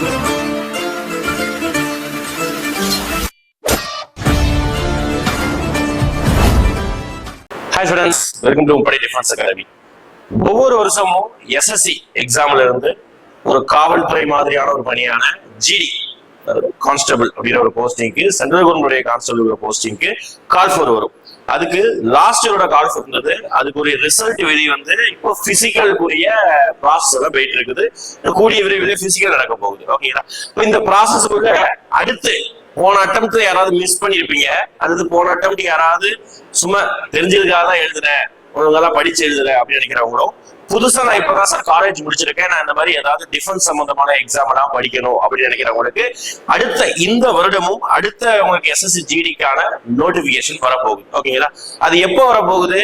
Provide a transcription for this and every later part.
Hi students welcome to உப்படை defence academy ஒவ்வொரு வருஷமும் எஸ்எஸ்சி எக்ஸாம்ல இருந்து ஒரு காவல்துறை மாதிரியான ஒரு பணியான ஜிடி கான்ஸ்டபிள் அப்படிங்கிற ஒரு போஸ்டிங்க்கு சென்ட்ரல் கவர்மெண்ட் கான்ஸ்டபிள் போஸ்டிங்க்கு கால் ஃபோர் வரும். அதுக்கு லாஸ்ட் இயரோட கால் ஃபோர் இருந்தது அதுக்குரிய ரிசல்ட் வெளி வந்து இப்போ பிசிக்கலுக்குரிய ப்ராசஸ் எல்லாம் போயிட்டு இருக்குது. கூடிய விரைவில் பிசிக்கல் நடக்க போகுது. ஓகேங்களா இப்போ இந்த ப்ராசஸ்க்குள்ள அடுத்து போன அட்டம் யாராவது மிஸ் பண்ணிருப்பீங்க. அல்லது போன அட்டம் யாராவது சும்மா தெரிஞ்சதுக்காக தான் எழுதுறேன் ஒழுங்கெல்லாம் படிச்சு எழுதலை அப்படின்னு நினைக்கிறவங்களும் புதுசா நான் இப்பதான் சார் காலேஜ் முடிச்சிருக்கேன். நான் இந்த மாதிரி ஏதாவது டிஃபென்ஸ் சம்பந்தமான எக்ஸாம் எல்லாம் படிக்கணும் அப்படின்னு நினைக்கிறவங்களுக்கு அடுத்த இந்த வருடமும் அடுத்த உங்களுக்கு எஸ்எஸ்சி ஜிடிக்கான நோட்டிபிகேஷன் வரப்போகுது. ஓகேங்களா அது எப்போ வரப்போகுது?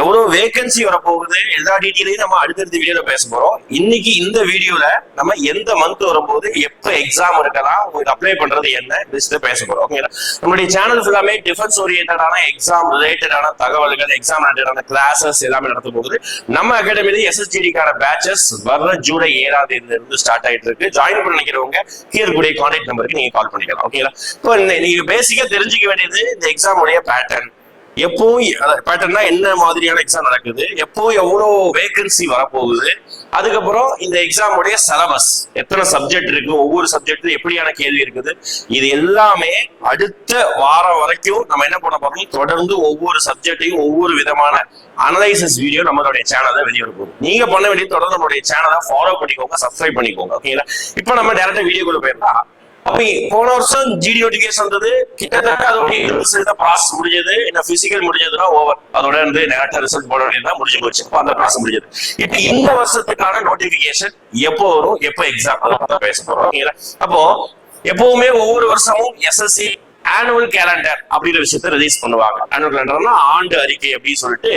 எவ்வளவு வேகன்சி வரப்போகுது எல்லா டீட்டெயிலையும் நம்ம அடுத்தடுத்த வீடியோல பேச போறோம். இன்னைக்கு இந்த வீடியோல நம்ம எந்த மந்த் வரும்போது எப்ப எக்ஸாம் இருக்கலாம் உங்களுக்கு அப்ளை பண்றது என்ன லிஸ்ட் பேச போறோம். ஓகேங்களா நம்மளுடைய சேனல் ஃபுல்லாமே டிஃபென்ஸ் ஓரியன்டான எக்ஸாம் ரிலேட்டடான தகவல்கள் எக்ஸாம் ரிலேட்டடான கிளாஸஸ் எல்லாமே நடத்த போகுது. நம்ம அகாடமியில எஸ்எஸ்ஜிடிக்கான பேச்சஸ் வர்ற ஜூலை ஏழாம் தேதியில இருந்து ஸ்டார்ட் ஆயிட்டு இருக்கு. ஜாயின் பண்ண நினைக்கிறவங்க ஹியர் கூடிய கான்டாக்ட் நம்பருக்கு நீங்க கால் பண்ணிக்கலாம். ஓகேங்களா இப்போ நீங்க பேசிக்கா தெரிஞ்சுக்க வேண்டியது இந்த எக்ஸாம் உடைய பேட்டர்ன் எப்பவும் பேட்டர்னா என்ன மாதிரியான எக்ஸாம் நடக்குது? எப்போ எவ்வளோ வேகன்சி வரப்போகுது? அதுக்கப்புறம் இந்த எக்ஸாமுடைய சிலபஸ் எத்தனை சப்ஜெக்ட் இருக்கு? ஒவ்வொரு சப்ஜெக்ட் எப்படியான கேள்வி இருக்குது? இது எல்லாமே அடுத்த வாரம் வரைக்கும் நம்ம என்ன பண்ண போறோம்? தொடர்ந்து ஒவ்வொரு சப்ஜெக்டையும் ஒவ்வொரு விதமான அனலைசிஸ் வீடியோ நம்மளுடைய சேனல்ல வெளியே நீங்க பண்ண வேண்டிய தொடர்ந்து நம்மளுடைய சேனலை ஃபாலோ பண்ணிக்கோங்க சப்ஸ்கிரைப் பண்ணிக்கோங்க ஓகேங்களா இப்போ நம்ம டேரக்டா வீடியோக்குள்ள போயிடலாம். அப்போ போன வருஷம் ஜிடி நோட்டிபிகேஷன் வந்தது. கிட்டத்தட்ட அதோட பாஸ் முடிஞ்சது. என்ன பிசிக்கல் முடிஞ்சதுன்னா ஓவர் அதோட வந்து நெகட்டிவ் ரிசல்ட் போட வேண்டியதுதான் முடிஞ்சு போச்சு. அந்த பாஸ் முடிஞ்சது. இப்ப இந்த வருஷத்துக்கான நோட்டிபிகேஷன் எப்போ வரும்? எப்போ எக்ஸாம் அதை பேச போறோம். அப்போ எப்பவுமே ஒவ்வொரு வருஷமும் எஸ்எஸ்சி ஆனுவல் கேலண்டர் அப்படிங்கிற விஷயத்த ரிலீஸ் பண்ணுவாங்க. ஆனுவல் கேலண்டர்னா ஆண்டு அறிக்கை அப்படின்னு சொல்லிட்டு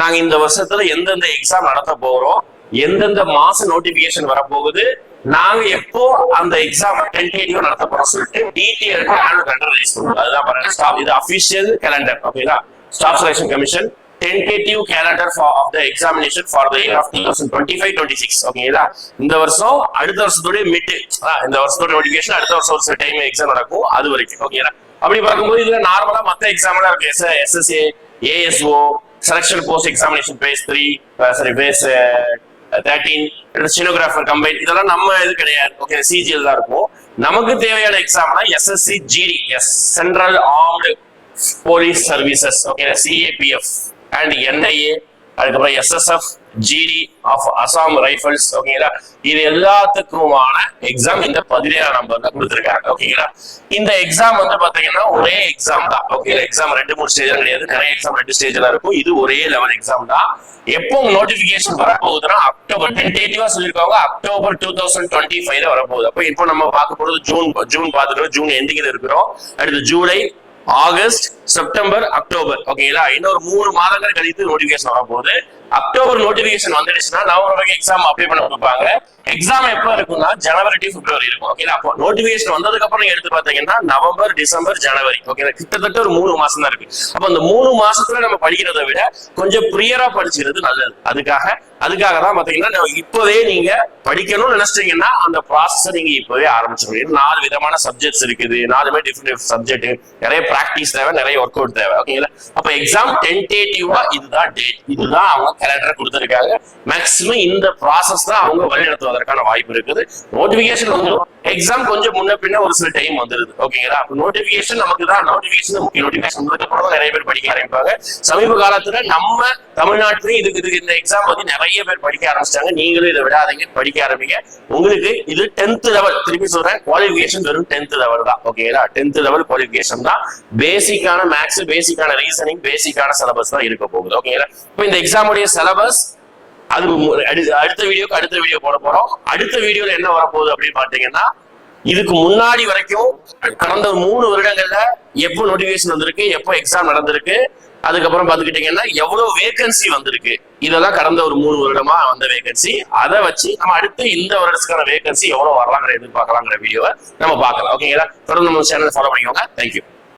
நாங்க இந்த வருஷத்துல எந்தெந்த எக்ஸாம் நடத்த போறோம் எந்தெந்த மாசம் நோட்டிபிகேஷன் வரப்போகுது நாங்க எப்போ அந்த எக்ஸாம் டென்டேட்டிவ் நடத்த போறோம் சொல்லிட்டு டீட்டெயில் ஆனுவல் கேலண்டர் ரிலீஸ் பண்ணுவோம் அதுதான் பாருங்க ஸ்டாப் இது அபிஷியல் கேலண்டர் ஓகேங்களா staff selection commission tentative calendar for of the examination for the year of two thousand twenty five twenty six ஓகேங்களா இந்த வருஷம் அடுத்த வருஷத்துடைய மிட் இந்த வருஷத்தோட நோட்டிஃபிகேஷன் அடுத்த வருஷம் ஒரு சில டைம் எக்ஸாம் நடக்கும் அது வரைக்கும் ஓகேங்களா அப்படி பார்க்கும்போது இதுல நார்மலா மத்த எக்ஸாம் எல்லாம் இருக்கு. S SSA ASO selection post examination phase three sorry phase thirteen stenographer combine இதெல்லாம் நம்ம இது கிடையாது. ஓகே சிஜிஎல் தான் இருக்கும். நமக்கு தேவையான எக்ஸாம்னா SSC GD S central armed police services okay CAPF and NIA அதுக்கப்புறம் SSF GD of Assam rifles ஓகேங்களா இது எல்லாத்துக்குமான எக்ஸாம் இந்த பதினேழாம் நம்பர்ல கொடுத்துருக்காங்க ஓகேங்களா இந்த எக்ஸாம் வந்து பாத்தீங்கன்னா ஒரே எக்ஸாம் தான் ஓகே எக்ஸாம் ரெண்டு மூணு ஸ்டேஜ் கிடையாது. நிறைய எக்ஸாம் ரெண்டு ஸ்டேஜ்ல இருக்கும். இது ஒரே லெவல் எக்ஸாம் தான். எப்போ நோட்டிபிகேஷன் வரப்போகுதுன்னா அக்டோபர் டென்டேட்டிவா சொல்லியிருக்காங்க. அக்டோபர் டூ தௌசண்ட் டுவெண்ட்டி ஃபைவ்ல வரப்போகுது. அப்போ இப்போ நம்ம பார்க்க போறது ஜூன் ஜூன் பார்த்துக்கிறோம் ஜூன் எண்டிங்கில் இருக்கிறோம். அடுத்து ஜூலை ஆகஸ்ட் செப்டம்பர் அக்டோபர். ஓகேங்களா? இன்னொரு மூணு மாதங்கள் கழித்து நோட்டிபிகேஷன் வரப்போகுது. அக்டோபர் நோட்டிபிகேஷன் வந்துடுச்சுன்னா நவம்பர் வரைக்கும் எக்ஸாம் அப்ளை பண்ண கொடுப்பாங்க எக்ஸாம் எப்போ இருக்கும்னா ஜனவரி டு பிப்ரவரி இருக்கும் ஓகேங்களா அப்போ நோட்டிபிகேஷன் வந்ததுக்கு அப்புறம் எடுத்து பாத்தீங்கன்னா நவம்பர் டிசம்பர் ஜனவரி ஓகேங்களா கிட்டத்தட்ட ஒரு மூணு மாசம் தான் இருக்கு. அப்போ அந்த மூணு மாசத்துல நம்ம படிக்கிறதை விட கொஞ்சம் ப்ரியரா படிச்சுக்கிறது நல்லது. அதுக்காக அதுக்காக தான் பாத்தீங்கன்னா இப்பவே நீங்க படிக்கணும்னு நினைச்சிட்டீங்கன்னா அந்த ப்ராசஸ் நீங்க இப்பவே ஆரம்பிச்சிருக்கீங்க நாலு விதமான சப்ஜெக்ட்ஸ் இருக்குது. நாலுமே டிஃப்ரெண்ட் சப்ஜெக்ட் நிறைய ப்ராக்டிஸ் தேவை நிறைய ஒர்க் அவுட் தேவை ஓகேங்களா அப்ப எக்ஸாம் டென்டேட்டிவா இதுதான் டேட் இதுதான் அவங்க கேலண்டர் கொடுத்துருக்காங்க. மேக்ஸிமம் இந்த ப்ராசஸ் தான் அவங்க வழிநடத்துவதற்கான வாய்ப்பு இருக்குது. நோட்டிபிகேஷன் வந்து எக்ஸாம் கொஞ்சம் முன்ன பின்ன ஒரு சில டைம் வந்துருது. ஓகேங்களா அப்போ நோட்டிபிகேஷன் நமக்கு தான். நோட்டிபிகேஷன் முக்கிய நோட்டிபிகேஷன் வந்ததுக்கப்புறம் நிறைய பேர் படிக்க ஆரம்பிப்பாங்க. சமீப காலத்துல நம்ம தமிழ்நாட்டிலேயும் இதுக்கு இதுக்கு இந்த எக்ஸாம் பத்தி நிறைய பேர் படிக்க ஆரம்பிச்சிட்டாங்க. நீங்களும் இதை விடாதீங்க. படிக்க ஆரம்பிங்க. உங்களுக்கு இது டென்த் லெவல் திருப்பி சொல்றேன். குவாலிஃபிகேஷன் வெறும் டென்த் லெவல் தான். ஓகேங்களா டென்த் லெவல் குவாலிஃபிகேஷன் தான். பேசிக்கான மேக்ஸ் பேசிக்கான ரீசனிங் பேசிக்கான சிலபஸ் தான் இருக்க போகுது. ஓகேங்களா இப்போ இந்த எக்ஸாமுடைய சிலபஸ் அது மு- அடுத்த வீடியோக்கு அடுத்த வீடியோ போட போறோம். அடுத்த வீடியோல என்ன வரப்போகுது அப்படின்னு பாத்தீங்கன்னா இதுக்கு முன்னாடி வரைக்கும் கடந்த ஒரு மூணு வருடங்கள்ல எப்போ நோட்டிபிகேஷன் வந்திருக்கு எப்போ எக்ஸாம் நடந்திருக்கு அதுக்கப்புறம் பாத்துக்கிட்டீங்கன்னா எவ்வளவு வேகன்சி வந்திருக்கு. இதெல்லாம் கடந்த ஒரு மூணு வருடமா வந்த வேகன்சி அதை வச்சு நம்ம அடுத்து இந்த வருடத்துக்கான வேகன்சி எவ்வளவு வரலாங்கிற எதிர்பார்க்கலாங்கிற வீடியோவை நம்ம பார்க்கலாம். ஓகேங்களா தொடர்ந்து நம்ம சேனல் ஃபாலோ பண்ணிக்கோங்க. தேங்க்யூ